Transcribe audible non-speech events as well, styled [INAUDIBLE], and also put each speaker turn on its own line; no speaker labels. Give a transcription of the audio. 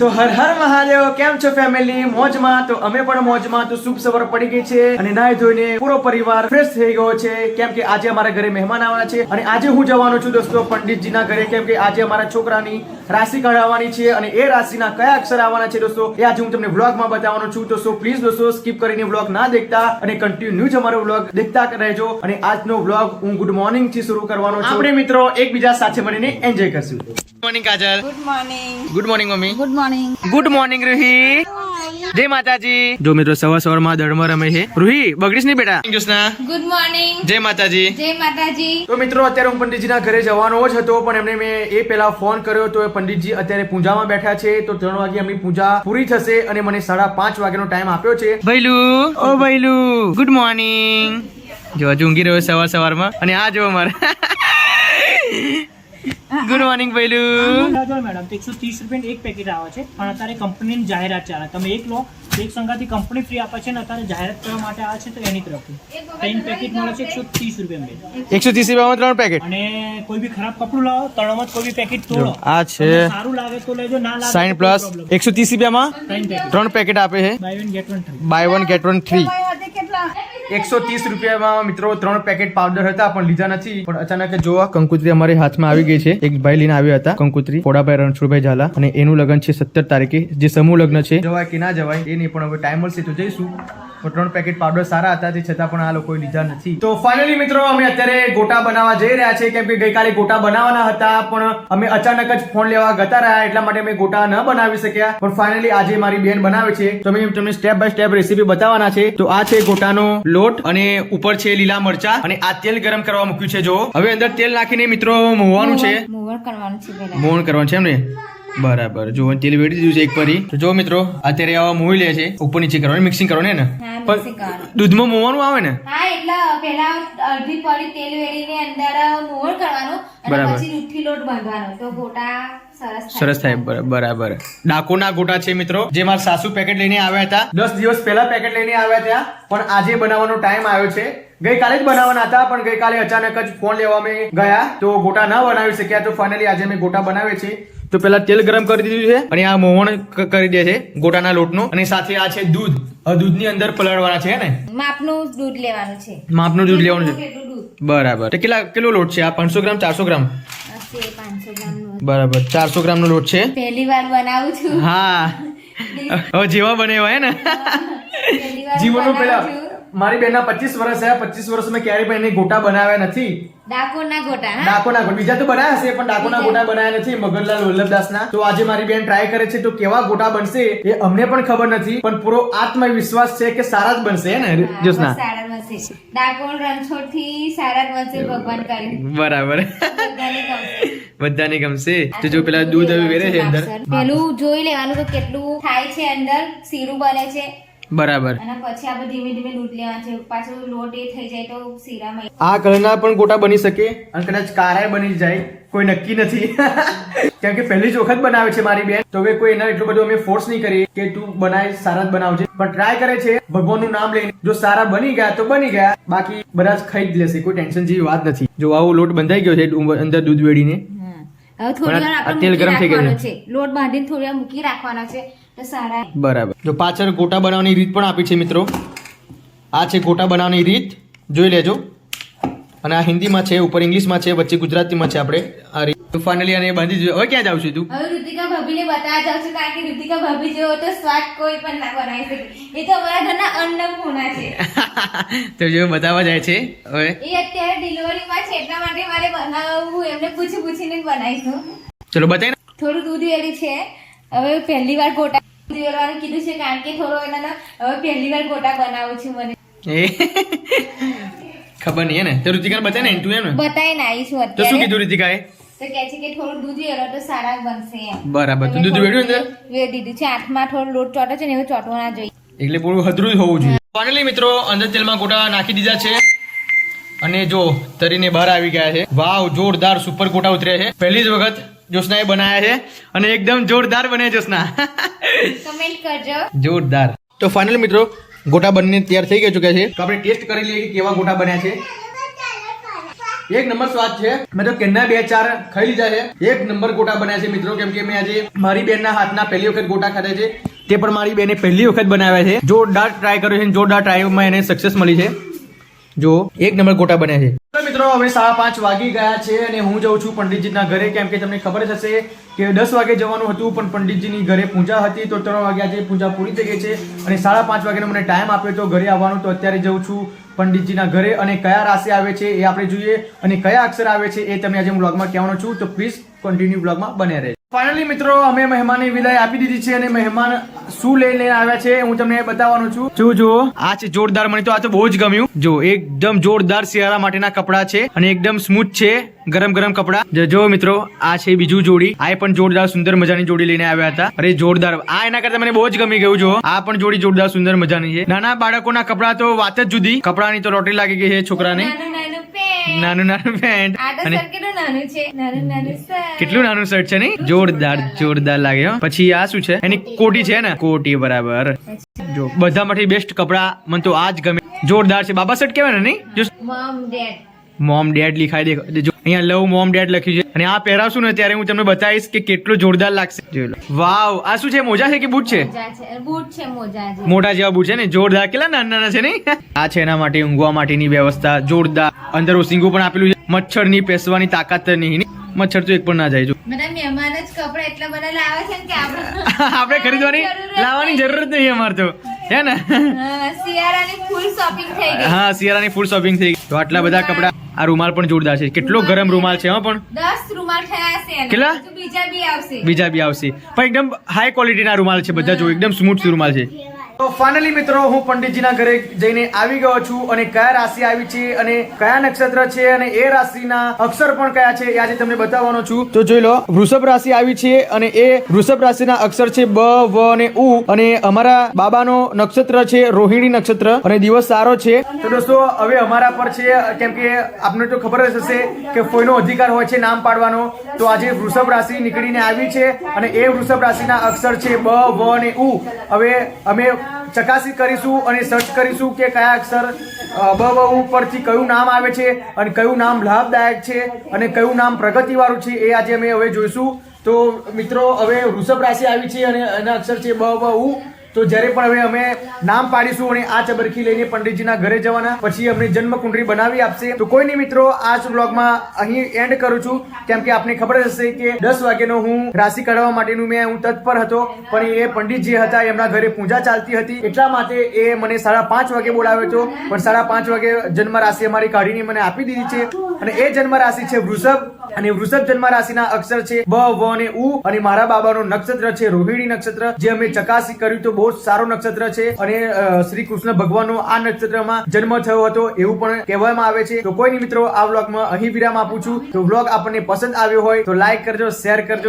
તો હર હર મહાદેવ કેમ છો ફેમિલી મોજમાં? તો અમે પણ મોજમાં. તો શુભ સવાર પડી ગઈ છે અને નાય ધોઈને પૂરો પરિવાર ફ્રેશ થઈ ગયો છે. કેમ કે આજે અમારા ઘરે મહેમાન આવવાના છે અને આજે હું જવાનો છું દોસ્તો પંડિતજીના ઘરે. કેમ કે આજે અમારા છોકરાની રાશિ કઢાવવાની છે અને એ રાશિના કયા અક્ષર આવવાના છે દોસ્તો એ આજે હું તમને વ્લોગમાં બતાવવાનો છું. તો પ્લીઝ દોસ્તો સ્કીપ કરીને વ્લોગ ના દેખતા અને કન્ટિન્યુ જ અમારો વ્લોગ દેખતા રહેજો. અને આજનો વ્લોગ હું ગુડ મોર્નિંગથી શરૂ કરવાનો છું. આપણે મિત્રો એકબીજા સાથે મળીને એન્જોય કરશું. Good morning Kajal.
Good morning
good morning mummy.
Good morning
good morning Ruhi જય માતાજી જો મિત્રો સવાર સવારમાં દળમાં રમે છે. રૂહી બગડીશ નહીં બેટા. કૃષ્ણા
ગુડ મોર્નિંગ
જય માતાજી
જય માતાજી
તો મિત્રો અત્યારે હું પંડિતજીના ઘરે જવાનો જ હતો પણ એમને મેં એ પહેલા ફોન કર્યો તો એ પંડિતજી અત્યારે પૂજામાં બેઠા છે. તો ત્રણ વાગે એમની પૂજા પૂરી થશે અને મને સાડા પાંચ વાગ્યાનો ટાઈમ આપ્યો છે. ભૈલુ. ઓ ભૈલુ. ગુડ મોર્નિંગ જો હજુ ઊંઘી રહ્યો સવાર સવારમાં. અને આ જો મારે ગુડ મોર્નિંગ ભૈલુ
મેડમ તો એકસો ત્રીસ રૂપિયા એક પેકેટ આવે છે. પણ અત્યારે કંપનીની જાહેરાત ચાલે. તમે એક લો તો એક સંગાથી કંપની ફ્રી આપે છે ને અત્યારે જાહેરાત કરવા માટે આવે છે તો એની તરફથી. ત્રણ પેકેટ મળે છે એકસો ત્રીસ રૂપિયા
એકસો ત્રીસ રૂપિયામાં ત્રણ પેકેટ
અને કોઈ બી ખરાબ કપડું લાવો ત્રણમાં કોઈ બી પેકેટ તોડો.
આ છે.
સારું લાગે તો લેજો ના લાગે
સાઈન પ્લસ. એકસો ત્રીસ રૂપિયામાં
ત્રણ પેકેટ
ત્રણ પેકેટ આપે છે.
Buy one get one
buy one get one three એકસો ત્રીસ રૂપિયામાં મિત્રો ત્રણ પેકેટ પાવડર હતા, પણ લીધા નથી. પણ અચાનક જોવા, કંકુત્રી અમારી હાથમાં આવી ગઈ છે. એક ભાઈ લઈને આવ્યા હતા, કંકુત્રી પોડાભાઈ રણછોડભાઈ ઝાલા. અને એનું લગ્ન છે સત્તર તારીખે, જે સમૂહ લગ્ન છે. જવાય કે ના જવાય એ નહીં પણ હવે ટાઈમ મળશે તો જઈશું. ત્રણ પેકેટ પાવડર સારા હતા તે છતાં પણ આ લોકોએ લીધા નથી. તો ફાઇનલી મિત્રો અમે અત્યારે ગોટા બનાવવા જઈ રહ્યા છે કેમ કે ગઈકાલે ગોટા બનાવવાના હતા પણ અમે અચાનક જ ફોન લેવા ગતા રહ્યા એટલા માટે અમે ગોટા ન બનાવી શક્યા. પણ ફાઇનલી આજે મારી બેન બનાવે છે. તો અમે તમને સ્ટેપ બાય સ્ટેપ રેસીપી બતાવવાના છે. તો આ છે ગોટાનો લોટ અને ઉપર છે લીલા મરચા અને આ તેલ ગરમ કરવા મૂક્યું છે જો હવે અંદર તેલ નાખીને મિત્રો મોવાનું છે.
મોવર કરવાનું છે
મોવણ કરવાનું છે એમ ને? બરાબર. જો તેલ વેડી દીધું છે એક પરી. તો જો મિત્રો અત્યારે આવા મોઈ લે છે. ઉપર નીચે કરવાનું મિક્સિંગ કરવાનું ને? પણ દૂધમાં મોવાનું આવે ને?
હા એટલે પહેલા અડધી પડી તેલ વેડીને અંદર મોવર કરવાનું અને
બરાબર.
પછી દૂધથી લોટ બાંધવાનો. તો ગોટા સરસ થાય.
બરાબર. ડાકોના ગોટા છે મિત્રો જે મારા સાસુ પેકેટ લઈને આવ્યા હતા. દસ દિવસ પહેલા પેકેટ લઈને આવ્યા હતા પણ આજે બનાવવાનો ટાઈમ આવ્યો છે. ગઈકાલે જ બનાવવાના હતા પણ ગઈકાલે અચાનક જ ફોન લેવા અમે ગયા તો ગોટા ન બનાવી શક્યા તો ફાઇનલી આજે અમે ગોટા બનાવે છે. તો પેલા તેલ ગરમ કરી દીધું છે અને આ મોહણ કરી દે છે ગોટાના લોટનું. અને સાથે આ છે દૂધ. દૂધની અંદર પલાળવાના છે ને?
માપનું દૂધ લેવાનું છે.
માપનું દૂધ લેવાનું છે. બરાબર. કેટલા કેટલો લોટ છે? આ પાંચસો ગ્રામ ચારસો ગ્રામ?
પાંચસો ગ્રામનું
બરાબર. ચારસો ગ્રામ નો લોટ છે.
પહેલી વાર બનાવું છું.
હા. [LAUGHS] હવે જેવા બને એવા હે ને.
પહેલી
જીવનનો
છું.
મારી બેનના પચીસ વર્ષ થયા. પચીસ વર્ષ મેં ક્યારે પણ એને ગોટા બનાવ્યા નથી.
ડાકોરના ગોટા હા?
ગોટા. બીજા તો બનાવ્યા હશે પણ ડાકોના ગોટા બનાવ્યા નથી. મગનલાલ વલ્લભદાસના. તો આજે મારી બેન ટ્રાય કરે છે તો કેવા ગોટા બનશે એ અમને પણ ખબર નથી પણ પૂરો આત્મવિશ્વાસ છે કે સારા જ બનશે ને? જ્યોત્સના.
ડાકોર રણછોડથી સારા જ બનશે ભગવાન કરી.
બરાબર.
બધાને ગમશે.
તો જો પેલા દૂધ હવે વેરે છે અંદર.
પેલું જોઈ લેવાનું તો કેટલું થાય છે અંદર. સીરું બને છે.
બરાબર.
અને પછી આપણે ધીમે ધીમે દૂધ લેવાનું છે. પાછું લોટ એ થઈ જાય તો શીરામાં
આ કલરના પણ ગોટા બની શકે અને કદાચ કારાય બની જાય. કોઈ નક્કી નથી. [LAUGHS] કેમ કે પહેલી જ વખત બનાવે છે મારી બેન. તો હવે કોઈ એના એટલું બધું અમે ફોર્સ નહીં કરીએ કે તું બનાય સારા જ બનાવજે. પણ ટ્રાય કરે છે ભગવાનનું નામ લઈને. જો સારા બની ગયા તો બની ગયા. બાકી બધા જ ખાઈ જ લેશે. કોઈ ટેન્શન જેવી વાત નથી. જો આવો લોટ બંધાઈ ગયો છે અંદર દૂધ વેડીને
હવે થોડી વાર આપણે
તેલ
મૂકી
ગરમ થઈ ગયો.
રાખવાનો છે. લોટ બાંધીને થોડી વાર મૂકી રાખવાનો છે. સારા.
બરાબર. જો પાછળ ગોટા બનાવવાની રીત પણ આપી છે મિત્રો. આ છે ગોટા બનાવવાની રીત. જોઈ લેજો. અને આ હિન્દીમાં છે ઉપર ઇંગ્લિશમાં છે વચ્ચે ગુજરાતીમાં છે આપણે. આ રીત. તો ફાઇનલી આને બાંધી હવે ક્યાં જાવ છું તું?
હવે ઋતિકા ભાભીને બતાવવા જાવ છું કારણ કે ઋતિકા ભાભી જેવો તો સ્વાદ કોઈ પણ ના બનાવી શકે. એ તો અમારા ઘરના અન્નપૂર્ણા છે. [LAUGHS]
તો જો બતાવવા જાય છે. હવે.
એ અત્યારે ડિલિવરીમાં છે એટલા માટે મારે બનાવવું એમને પૂછી પૂછીને બનાવીશું.
ચલો બતાવી ને.
થોડું દૂધ વેરી છે. હવે પહેલી વાર ગોટા દૂધ વેરવાનું કીધું છે કારણ કે થોડો એના હવે પહેલી વાર ગોટા બનાવું છું મને.
ખબર નહીં ને. તો ઋતિકા બતાય ને ઇન્ટુ એમ ને?
બતાવીને આવી છું
તો શું કીધું ઋતિકાએ
તો કહે છે કે થોડું દૂધ વેરો તો સારા બનશે
બરાબર. તો દૂધ વેડ્યું અંદર?
વેડી દીધું છે. હાથમાં થોડો લોટ ચોટો છે ને એવું ચોટવું ના જોઈએ.
એટલે પૂરું હદરું જ હોવું જોઈએ. ફાઇનલી મિત્રો અંદર તેલમાં ગોટા નાખી દીધા છે. અને જો તરીને બહાર આવી ગયા છે. વાવ જોરદાર સુપર ગોટા ઉતર્યા છે. પહેલી જ વખત જોશનાએ બનાવ્યા છે અને એકદમ જોરદાર બને જોશના.
કમેન્ટ કરજો.
જોરદાર. તો ફાઇનલ મિત્રો ગોટા બનીને તૈયાર થઈ ગયા ચૂક્યા છે. તો આપણે ટેસ્ટ કરી લઈએ કે કેવા ગોટા બન્યા છે. એક નંબર સ્વાદ છે. મેં તો કેના બે ચાર ખાઈ લીધા છે. એક નંબર ગોટા બન્યા છે મિત્રો કેમ કે મેં આજે મારી બેનના હાથના પહેલી વખત ગોટા ખાધા છે. તે પણ મારી બેને પહેલી વખત બનાવ્યા છે. જોરદાર ટ્રાય કર્યો છે જોરદાર ટ્રાયમાં એને સક્સેસ મળી છે. જો એક નંબર ગોટા બન્યા છે. મિત્રો, હવે સાડા પાંચ વાગી ગયા છે અને હું જઉં છું પંડિતજીના ઘરે. કેમ કે તમને ખબર જ હશે કે દસ વાગે જવાનું હતું, પણ પંડિતજીની ઘરે પૂજા હતી, તો ત્રણ વાગે આજે પૂજા પૂરી થઈ ગઈ છે. અને સાડા પાંચ વાગ્યાનો મને ટાઈમ આપ્યો તો ઘરે આવવાનું, તો અત્યારે જઉં છું પંડિતજીના ઘરે. અને કયા રાશિ આવે છે એ આપણે જોઈએ. અને કયા અક્ષર આવે છે એ તમને આજે હું બ્લોગમાં કહેવાનો છું. તો પ્લીઝ કન્ટિન્યુ બ્લોગમાં બને રહે ફાઇનલી મિત્રો, અમે મહેમાનની વિદાય આપી દીધી છે અને મહેમાન શું લઈને આવ્યા છે હું તમને બતાવવાનો છું. જો જો આ છે જોરદાર, મને તો આ તો બહુ જ ગમ્યું. જો એકદમ જોરદાર શિયાળા માટેના કપડા છે અને એકદમ સ્મૂથ છે ગરમ ગરમ કપડા. જો- જો મિત્રો, આ છે બીજું જોડી. આ પણ જોરદાર, સુંદર મજાની જોડી લઈને આવ્યા હતા. અરે, જોરદાર. આ એના કરતા મને બહુ જ ગમી ગયું જો આ પણ જોડી જોરદાર, સુંદર મજાની છે. નાના બાળકોના કપડા તો વાત જ જુદી. કપડાની તો લોટરી લાગી ગઈ છે છોકરાને.
નાનું નાનું પેન્ટ
અને
કેટલું નાનું છે? નાનું નાનું
કેટલું નાનું શર્ટ છે નહીં? જોરદાર જોરદાર લાગે. હો. પછી આ શું છે? એની કોટી છે ને? કોટી બરાબર. જો બધામાંથી બેસ્ટ કપડા મને તો આ જ ગમે. જોરદાર છે. બાબા શર્ટ કહેવાય ને નહીં?
મમ ડેડ
મોમ ડેડ લિખાઈ દે જો અહીંયા લવ મોમ ડેડ લખ્યું છે. અને આ પહેરાવશું ને ત્યારે હું તમને બતાવીશ કે કેટલું જોરદાર લાગશે. જોઈ લો. વાવ આ શું છે? મોજા છે કે બૂટ છે?
બૂટ છે મોજા
મોટા જેવા બૂટ છે ને? જોરદાર કેટલા નાના નાના છે નહીં? આ છે એના માટે ઊંઘવા માટેની વ્યવસ્થા. જોરદાર. અંદર ઓસિંગું પણ આપેલું છે. મચ્છરની પેસવાની તાકાત નહીં મચ્છર તો એક પણ ના જાય જો.
આપણે [LAUGHS]
આપણે ખરીદવાની લાવવાની જરૂર જ નહીં અમારે તો. હે ને?
હા, શિયાળાની ફૂલ શોપિંગ થઈ ગઈ.
તો આટલા બધા કપડા આ રૂમાલ પણ જોરદાર છે. કેટલો ગરમ રૂમાલ છે હા પણ.
દસ રૂમાલ થયા છે
કેટલા?
બીજા બી આવશે.
બીજા બી આવશે. પણ એકદમ હાઈ ક્વોલિટીના રૂમાલ છે બધા જો એકદમ સ્મૂથ રૂમાલ છે. તો ફાઇનલી મિત્રો, હું પંડિતજીના ઘરે જઈને આવી ગયો છું અને કયા રાશિ આવી છે અને કયા નક્ષત્ર છે અને એ રાશિના અક્ષર પણ કયા છે એ આજે તમને બતાવવાનો છું. તો જોઈ લો, વૃષભ રાશિ આવી છે અને એ વૃષભ રાશિના અક્ષર છે બ, વ અને ઉ અને અમારા બાબાનો નક્ષત્ર છે રોહિણી નક્ષત્ર અને દિવસ સારો છે. તો દોસ્તો, હવે અમારા પર છે, કેમ કે આપને તો ખબર જ હશે કે કોઈનો અધિકાર હોય છે નામ પાડવાનો. તો આજે વૃષભ રાશિ નીકળીને આવી છે અને એ વૃષભ રાશિના અક્ષર છે બ, વ અને ઉ. હવે અમે ચકાસી કરીશું અને સર્ચ કરીશું કે કયા અક્ષર બ, વ, ઉ પરથી કયું નામ આવે છે અને કયું નામ લાભદાયક છે અને કયું નામ પ્રગતિવાળું છે એ આજે અમે હવે જોઈશું. તો મિત્રો, હવે વૃષભ રાશિ આવી છે અને એના અક્ષર છે બ બ ઉ. તો જ્યારે પણ હવે અમે નામ પાડીશું અને આ ચબરખી લઈને પંડિતજીના ઘરે જવાના, પછી અમને જન્મ કુંડળી બનાવી આપશે. તો કોઈ નહીં મિત્રો આ જ બ્લોગમાં અહીં એન્ડ કરું છું. કેમ કે આપને ખબર હશે કે દસ વાગ્યાનો હું રાશિ કાઢવા માટેનું મેં, હું તત્પર હતો, પણ એ પંડિતજી હતા, એમના ઘરે પૂજા ચાલતી હતી. એટલા માટે એ મને સાડા પાંચ વાગે બોલાવ્યો હતો, પણ સાડા પાંચ વાગે જન્મ રાશિ અમારી કાઢીને મને આપી દીધી છે. અને એ જન્મ રાશિ છે વૃષભ. અને વૃષભ જન્મ રાશિના અક્ષર છે બ, વ અને ઉ. અને મારા બાબાનો નક્ષત્ર છે રોહિણી નક્ષત્ર. જે અમે ચકાસી કર્યું તો બહુ સારો નક્ષત્ર છે. અને શ્રી કૃષ્ણ ભગવાનનો આ નક્ષત્રમાં જન્મ થયો હતો એવું પણ કહેવામાં આવે છે. તો કોઈ મિત્રો આ વ્લોગમાં અહીં વિરામ આપું છું. તો વ્લોગ આપણને પસંદ આવ્યો હોય તો લાઈક કરજો, શેર કરજો.